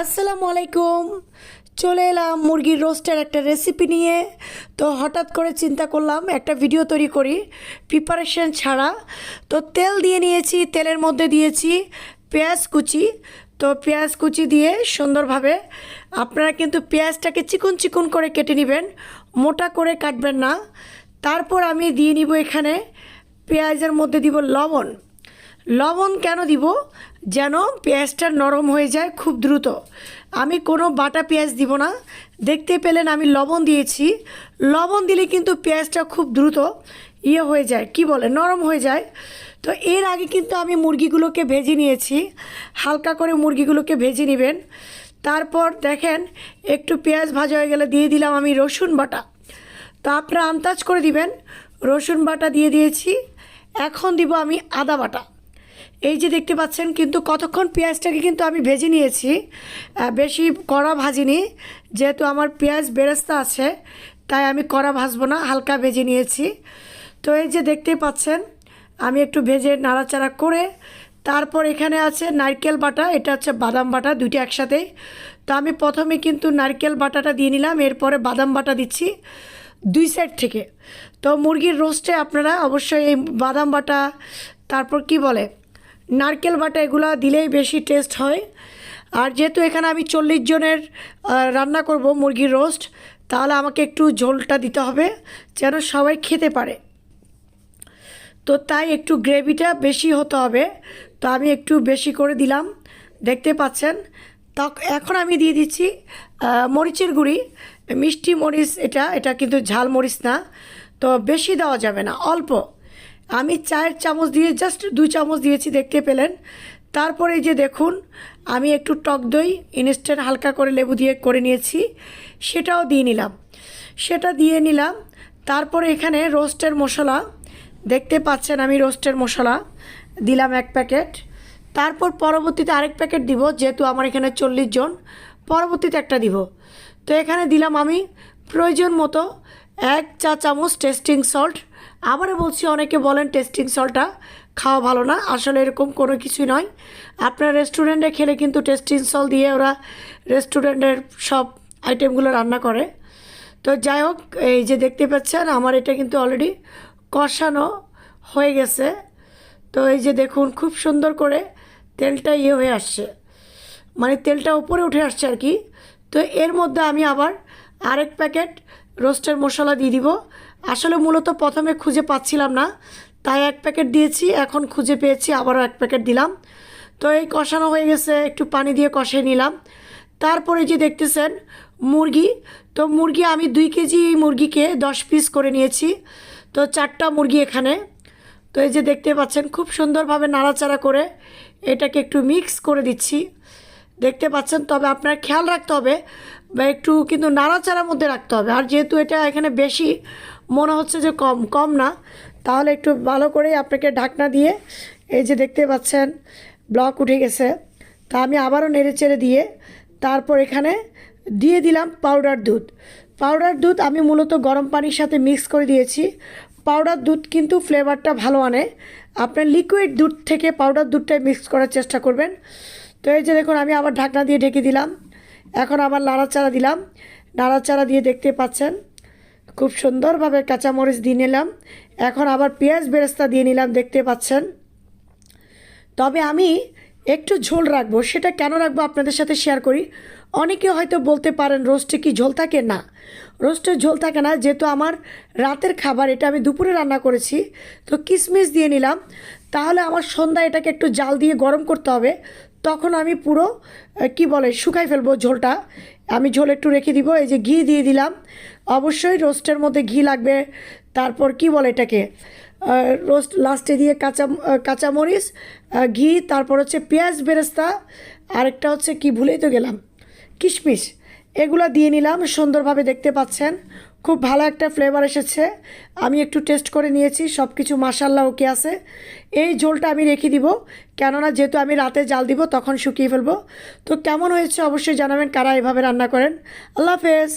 আসসালামু আলাইকুম চলে এলাম মুরগির রোস্টের একটা রেসিপি নিয়ে। তো হঠাৎ করে চিন্তা করলাম, একটা ভিডিও তৈরি করি প্রিপারেশন ছাড়া। তো তেল দিয়ে নিয়েছি, তেলের মধ্যে দিয়েছি পেঁয়াজ কুচি। তো পেঁয়াজ কুচি দিয়ে সুন্দরভাবে আপনারা কিন্তু পেঁয়াজটাকে চিকন চিকন করে কেটে নেবেন, মোটা করে কাটবেন না। তারপর আমি দিয়ে নিব এখানে পেঁয়াজের মধ্যে দিব লবণ। লবণ কেন দিব? যেন পেঁয়াজটা নরম হয়ে যায় খুব দ্রুত। আমি কোনো বাটা পেঁয়াজ দিব না। দেখতে পেলেন আমি লবণ দিয়েছি। লবণ দিলে কিন্তু পেঁয়াজটা খুব দ্রুত ইয়ে হয়ে যায়। কি বলে? নরম হয়ে যায়। তো এর আগে কিন্তু আমি মুরগিগুলোকে ভেজে নিয়েছি। হালকা করে মুরগিগুলোকে ভেজে নেবেন। তারপর দেখেন, একটু পেঁয়াজ ভাজা হয়ে গেলে দিয়ে দিলাম আমি রসুন বাটা। তো আপনারা আন্দাজ করে দিবেন। রসুন বাটা দিয়ে দিয়েছি। এখন দিব আমি আদা বাটা। এই যে দেখতে পাচ্ছেন, কিন্তু কতক্ষণ পেঁয়াজটাকে কিন্তু আমি ভেজে নিয়েছি বেশি কড়া ভাজিনি, যেহেতু আমার পেঁয়াজ বেরেস্তা আছে, তাই আমি কড়া ভাজবো না, হালকা ভেজে নিয়েছি। তো এই যে দেখতেই পাচ্ছেন, আমি একটু ভেজে নাড়াচাড়া করে, তারপর এখানে আছে নারকেল বাটা, এটা হচ্ছে বাদাম বাটা, দুইটা একসাথেই। তো আমি প্রথমে কিন্তু নারকেল বাটাটা দিয়ে নিলাম, এরপরে বাদাম বাটা দিচ্ছি দুই সাইড থেকে। তো মুরগির রোস্টে আপনারা অবশ্যই এই বাদাম বাটা, তারপর কি বলে নারকেল বাটা এগুলো দিলেই বেশি টেস্ট হয়। আর যেহেতু এখানে আমি চল্লিশ জনের রান্না করব মুরগির রোস্ট তাহলে আমাকে একটু ঝোলটা দিতে হবে যেন সবাই খেতে পারে। তো তাই একটু গ্রেভিটা বেশি হতে হবে। তো আমি একটু বেশি করে দিলাম, দেখতে পাচ্ছেন। তখ এখন আমি দিয়ে দিচ্ছি মরিচের গুঁড়ি। মিষ্টি মরিচ এটা এটা কিন্তু ঝাল মরিচ না। তো বেশি দেওয়া যাবে না, অল্প। আমি চায়ের চামচ দিয়ে জাস্ট দুই চামচ দিয়েছি, দেখতে পেলেন। তারপরে যে দেখুন, আমি একটু টক দই ইনস্ট্যান্ট হালকা করে লেবু দিয়ে করে নিয়েছি, সেটাও দিয়ে নিলাম। সেটা দিয়ে নিলাম, তারপরে এখানে রোস্টের মশলা, দেখতে পাচ্ছেন আমি রোস্টের মশলা, দিলাম এক প্যাকেট। তারপর পরবর্তীতে আরেক প্যাকেট দিব, যেহেতু আমার এখানে চল্লিশ জন, পরবর্তীতে একটা দিব। তো এখানে দিলাম আমি প্রয়োজন মতো এক চা চামচ টেস্টিং সল্ট আবারও বলছি, অনেকে বলেন টেস্টিং সলটা খাওয়া ভালো না, আসলে এরকম কোনো কিছুই নয়। আপনার রেস্টুরেন্টে খেলে কিন্তু টেস্টিং সল দিয়ে ওরা রেস্টুরেন্টের সব আইটেমগুলো রান্না করে। তো যাই হোক, এই যে দেখতে পাচ্ছেন, আমার এটা কিন্তু অলরেডি কষানো হয়ে গেছে। তো এই যে দেখুন, খুব সুন্দর করে তেলটা ইয়ে হয়ে আসছে। মানে তেলটা উপরে উঠে আসছে আর কি। তো এর মধ্যে আমি আবার আরেক প্যাকেট রোস্টের মশলা দিয়ে দিব। আসলে মূলত প্রথমে খুঁজে পাচ্ছিলাম না, তাই এক প্যাকেট দিয়েছি, এখন খুঁজে পেয়েছি, আবারও এক প্যাকেট দিলাম। তো এই কষানো হয়ে গেছে, একটু পানি দিয়ে কষিয়ে নিলাম। তারপরে যে দেখতেছেন, মুরগি, তো মুরগি আমি দুই কেজি মুরগিকে দশ পিস করে নিয়েছি, তো চারটা মুরগি এখানে। তো এই যে দেখতে পাচ্ছেন, খুব সুন্দরভাবে নাড়াচাড়া করে এটাকে একটু মিক্স করে দিচ্ছি। দেখতে পাচ্ছেন, তবে আপনার খেয়াল রাখতে হবে, বা একটু কিন্তু নাড়াচাড়ার মধ্যে রাখতে হবে। আর যেহেতু এটা এখানে বেশি মনে হচ্ছে যে কম কম না। তাহলে একটু ভালো করে আপনাকে ঢাকনা দিয়ে এই যে দেখতে পাচ্ছেন ব্লক উঠে গেছে। তা আমি আবারও নেড়ে চেড়ে দিয়ে তারপর এখানে দিয়ে দিলাম পাউডার দুধ। পাউডার দুধ আমি মূলত গরম পানির সাথে মিক্স করে দিয়েছি। পাউডার দুধ কিন্তু ফ্লেভারটা ভালো আনে। আপনার লিকুইড দুধ থেকে পাউডার দুধটাই মিক্স করার চেষ্টা করবেন। তো এই যে দেখুন, আমি আবার ঢাকনা দিয়ে ঢেকে দিলাম। এখন আবার নাড়াচাড়া দিলাম। নাড়াচাড়া দিয়ে দেখতে পাচ্ছেন খুব সুন্দরভাবে কাঁচামরিচ দিয়ে নিলাম। এখন আবার পেঁয়াজ বেরেস্তা দিয়ে নিলাম, দেখতে পাচ্ছেন। তবে আমি একটু ঝোল রাখব, সেটা কেন রাখব আপনাদের সাথে শেয়ার করি। অনেকে হয়তো বলতে পারেন, রোস্টে কি ঝোল থাকে? না, রোস্টে ঝোল থাকে না। যেহেতু আমার রাতের খাবার, এটা আমি দুপুরে রান্না করেছি, তো কিশমিশ দিয়ে নিলাম। তাহলে আমার সন্ধ্যা এটাকে একটু জাল দিয়ে গরম করতে হবে। তখন আমি পুরো, কি বলে শুকাই ফেলব ঝোলটা। আমি ঝোল একটু রেখে দিব, এই যে ঘি দিয়ে দিলাম। অবশ্যই রোস্টের মধ্যে ঘি লাগবে। তারপর কি বলে এটাকে? রোস্ট লাস্টে দিয়ে কাঁচা কাঁচামরিচ ঘি, তারপর হচ্ছে পেঁয়াজ বেরেস্তা, আরেকটা হচ্ছে কি ভুলেই তো গেলাম, কিশমিশ। এগুলো দিয়ে নিলাম, সুন্দরভাবে দেখতে পাচ্ছেন। খুব ভালো একটা ফ্লেভার এসেছে। আমি একটু টেস্ট করে নিয়েছি সব কিছু মাসাল্লা ওকে আছে। এই ঝোলটা আমি রেখে দিব, কেননা যেহেতু আমি রাতে জাল দিব, তখন শুকিয়ে ফেলব। তো কেমন হয়েছে অবশ্যই জানাবেন, কারা এভাবে রান্না করেন। আল্লাহ হাফেজ।